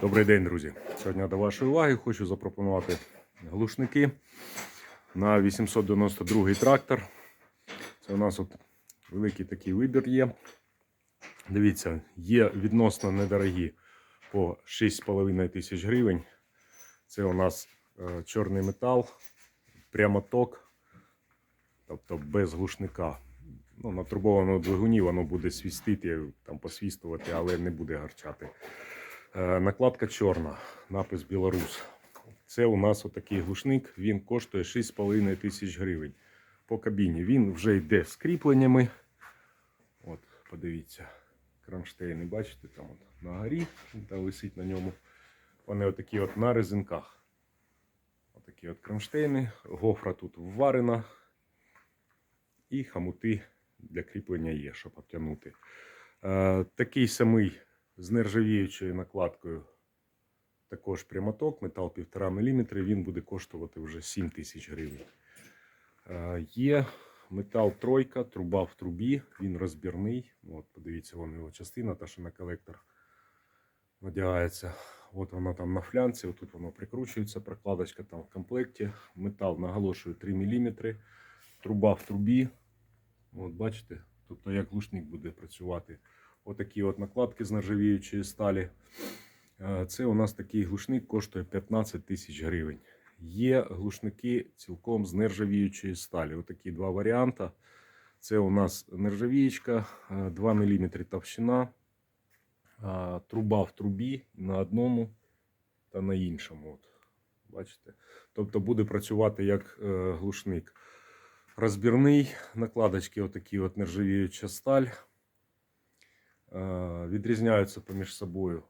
Добрий день, друзі. Сьогодні до вашої уваги хочу запропонувати глушники на 892 трактор. Це у нас от великий такий вибір є. Дивіться, є відносно недорогі по 6,5 тисяч гривень. Це у нас е, чорний метал, прямоток, тобто без глушника. Ну, на турбованому двигуні воно буде свістити, там посвістувати, але не буде гарчати. Е, Накладка чорна, напис Білорус. Це у нас отакий глушник, він коштує 6,5 тисяч гривень. По кабіні він вже йде з кріпленнями. От, подивіться, кронштейни, бачите, там от на горі, там висить на ньому. Вони отакі от на резинках. Отакі от кронштейни, гофра тут вварена. І хамути для кріплення є, щоб обтягнути. Е, такий самий з нержавіючою накладкою. Також прямоток, метал 1,5 мм, він буде коштувати вже 7 тисяч гривень. Е, Є метал тройка, труба в трубі, він розбірний. От, подивіться, вон його частина, та що на колектор надягається. От воно там на флянці, тут воно прикручується, прокладочка там в комплекті. Метал наголошую 3 мм, труба в трубі. От бачите, тобто як глушник буде працювати. Отакі от накладки з нержавіючої сталі. Е, Це у нас такий глушник коштує 15 тисяч гривень. Є глушники цілком з нержавіючої сталі. Отакі два варіанти. Це у нас нержавіючка, е, 2 мм товщина, е, труба в трубі на одному та на іншому. От. Бачите? Тобто буде працювати як е, глушник. Розбірний, накладочки отакі от нержавіюча сталь. Е, Відрізняються поміж собою.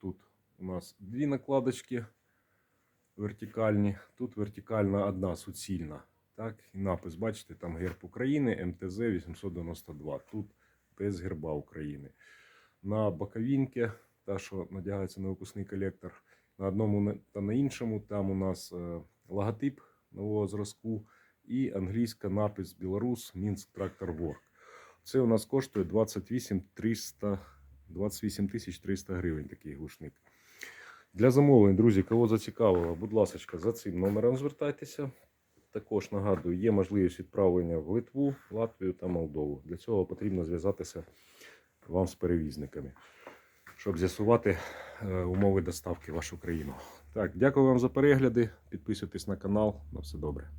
Тут у нас дві накладочки вертикальні, тут вертикальна одна суцільна. Так, і напис, бачите, там герб України, МТЗ 892. Тут без герба України. На боковинці, та, що надягається на випускний колектор, на одному та на іншому, там у нас е, логотип нового зразку і англійська напис Білорус Мінськ Трактор Ворк. Це у нас коштує 28 300, 28 300 гривень такий глушник. Для замовлень, друзі, кого зацікавило, будь ласка, за цим номером звертайтеся. Також нагадую, є можливість відправлення в Литву, Латвію та Молдову. Для цього потрібно зв'язатися вам з перевізниками, щоб з'ясувати е, умови доставки в вашу країну. Так, дякую вам за перегляди. Підписуйтесь на канал. На все добре.